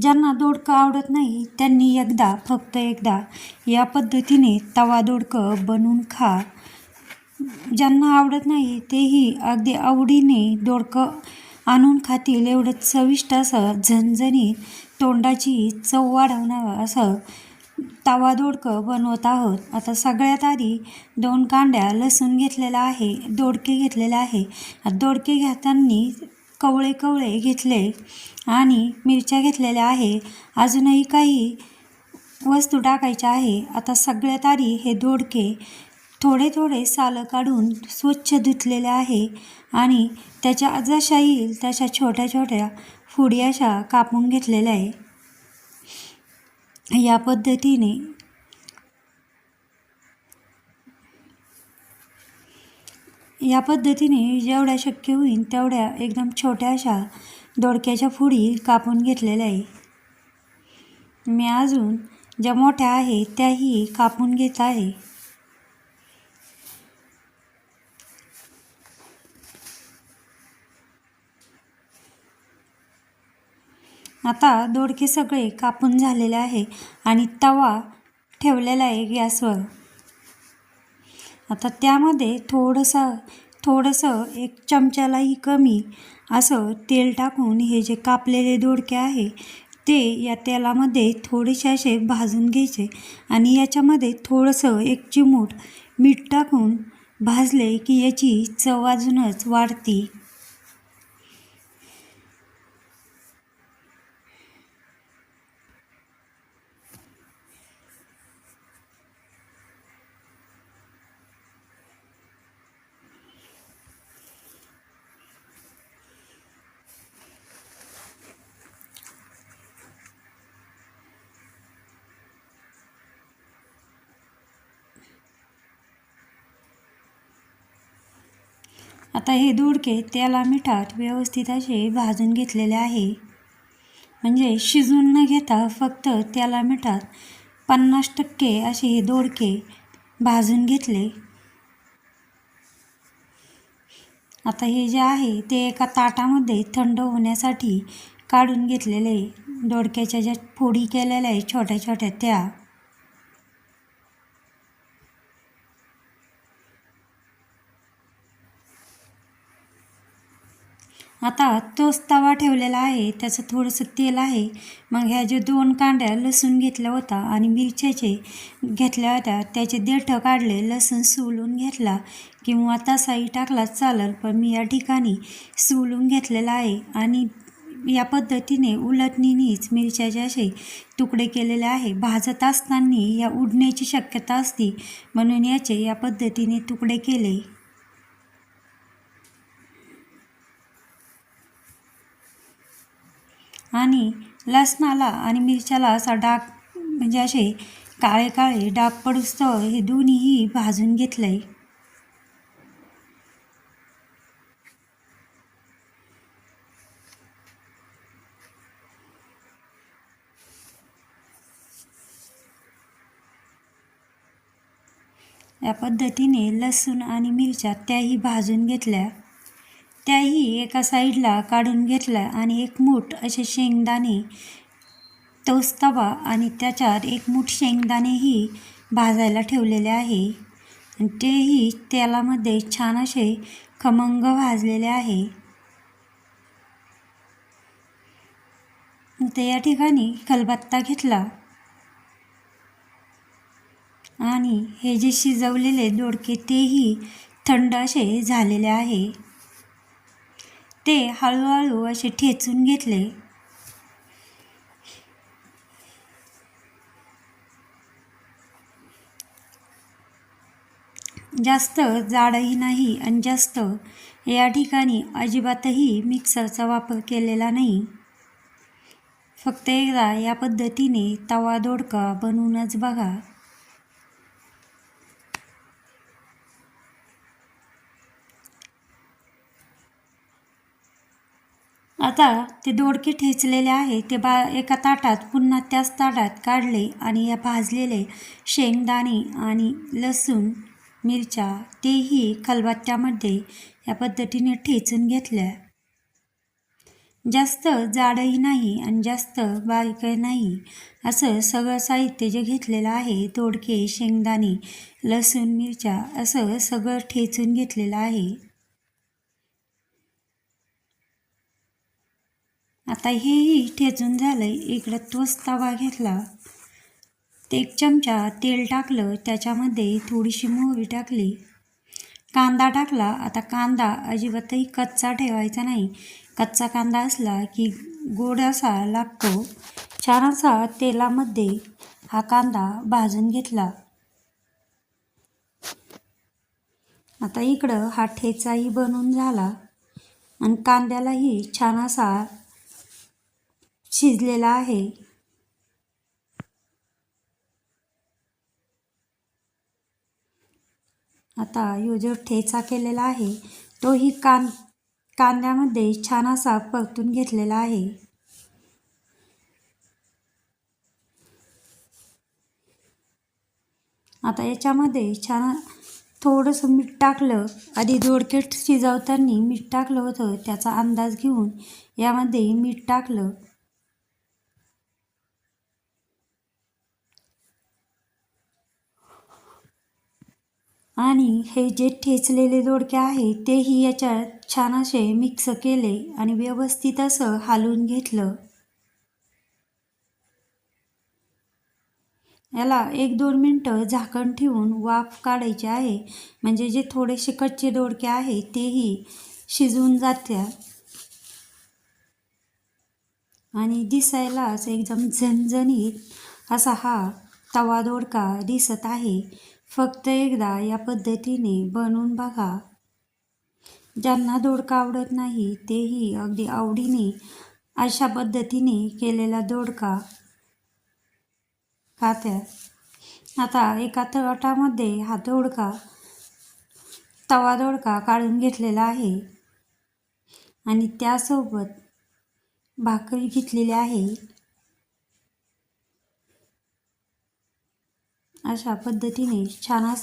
ज्यांना दोडकं आवडत नाही त्यांनी एकदा फक्त एकदा या पद्धतीने तवा दोडकं बनवून खा. ज्यांना आवडत नाही तेही अगदी आवडीने दोडकं आणून खातील. एवढं चविष्ट असं झणझणी तोंडाची चव वाढवणारं असं तवा दोडकं बनवत आहोत. आता सगळ्यात आधी दोन कांड्या लसूण घेतलेला आहे दोडके घेतलेले आहे. दोडके घेताना कवळे कवळे घेतले आणि मिरच्या घेतलेल्या आहे. अजूनही काही वस्तू टाकायच्या आहे. आता सगळ्यात आधी हे दोडके थोडे थोडे सालं काढून स्वच्छ धुतलेले आहे आणि त्याच्या जशा येईल तशा छोट्या छोट्या फुडी अशा कापून घेतलेल्या आहे. या पद्धतीने या पद्धतीने जेवढ्या शक्य होईल तेवढ्या एकदम छोट्या अशा दोडक्याच्या फुडी कापून घेतलेल्या आहे. मी अजून ज्या मोठ्या आहे त्याही कापून घेत आहे. आता दोडके सगळे कापून झालेले आहे आणि तवा ठेवलेला आहे गॅसवर. आता त्यामध्ये थोडंसं थोडंसं एक चमच्यालाही कमी असं तेल टाकून हे जे कापलेले दोडके आहे ते या तेलामध्ये थोडेसे असे भाजून घ्यायचे आणि याच्यामध्ये थोडंसं एक चिमूट मीठ टाकून भाजले की याची चव अजूनच वाढती. आता हे दोडके त्याला मिठात व्यवस्थित असे भाजून घेतलेले आहे. म्हणजे शिजून न घेता फक्त त्याला मिठात पन्नास टक्के असे हे दोडके भाजून घेतले. आता हे जे आहे ते एका ताटामध्ये थंड होण्यासाठी काढून घेतलेले दोडक्याच्या ज्या फोडी केलेल्या आहे छोट्या छोट्या त्या. आता तोच तवा ठेवलेला आहे त्याचं थोडंसं तेल आहे. मग ह्या जे दोन कांड्या लसूण घेतल्या होता आणि मिरच्याचे घेतल्या होत्या त्याचे देठं काढले लसूण सोलून घेतला. किंवा तसाही टाकला चालेल पण मी या ठिकाणी सोलून घेतलेला आहे. आणि या पद्धतीने उलटणीनीच मिरच्याचे असे तुकडे केलेले आहे. भाजत असताना या उडण्याची शक्यता असते म्हणून याचे या पद्धतीने तुकडे केले. आणि लसणाला आणि मिरच्याला असा डाग म्हणजे असे काळे काळे डाग पडूस्तव हे दोन्हीही भाजून घेतलं आहे या पद्धतीने लसूण आणि मिरच्या त्याही भाजून घेतल्या. त्याही एका साईडला काढून घेतला आणि एक मूठ असे शेंगदाणे तोच तवा आणि त्याच्यात एक मूठ शेंगदाणेही भाजायला ठेवलेले आहे. आणि तेही तेलामध्ये छान असे खमंग भाजलेले आहे. ते या ठिकाणी खलबत्ता घेतला. आणि हे जे शिजवलेले दोडके तेही थंड असे झालेले आहे. ते हळूहळू असे ठेचून घेतले. जास्त जाडही नाही आणि जास्त या ठिकाणी अजिबातही मिक्सरचा वापर केलेला नाही. फक्त एकदा या पद्धतीने तवा दोडका बनवूनच बघा. आता ते दोडके ठेचलेले आहे ते बा एका ताटात पुन्हा त्याच ताटात काढले आणि या भाजलेले शेंगदाणे आणि लसूण मिरच्या तेही खलबत्त्यामध्ये या पद्धतीने ठेचून घेतल्या. जास्त जाडही नाही आणि जास्त बारीकही नाही असं सगळं साहित्य जे घेतलेलं आहे दोडके शेंगदाणे लसूण मिरच्या असं सगळं ठेचून घेतलेलं आहे. आता हेही ठेचून झालं इकडं तोच तवा घेतला. ते एक चमचा तेल टाकलं. त्याच्यामध्ये थोडीशी मोहरी टाकली. कांदा टाकला. आता कांदा अजिबातही कच्चा ठेवायचा नाही. कच्चा कांदा असला की गोड असा लागतो. छान असा तेलामध्ये हा कांदा भाजून घेतला. आता इकडं हा ठेचाही बनवून झाला. आणि कांद्यालाही छान असा शिजलेला आहे. आता ह्यो जो ठेचा केलेला आहे तोही कान कांद्यामध्ये छान असा परतून घेतलेला आहे. आता याच्यामध्ये छान थोडंसं मीठ टाकलं. आधी दोडकेट शिजवताना मीठ टाकलं होतं त्याचा अंदाज घेऊन यामध्ये मीठ टाकलं. आणि हे जे ठेचलेले दोडके आहे तेही याच्यात छान असे मिक्स केले आणि व्यवस्थित असं हालून घेतलं. याला एक दोन मिनटं झाकण ठेवून वाफ काढायची आहे. म्हणजे जे थोडेसे कच्चे दोडके आहे तेही शिजून जात्या. आणि दिसायलाच एकदम झणझणीत असा हा तवा दोडका दिसत आहे. फक्त एकदा या पद्धतीने बनवून बघा. ज्यांना दोडका आवडत नाही तेही अगदी आवडीने अशा पद्धतीने केलेला दोडका. खात्यात आता एका तटामध्ये हा दोडका तवा दोडका काढून घेतलेला आहे. आणि त्यासोबत भाकरी घेतलेली आहे. अशा पद्धतीने छान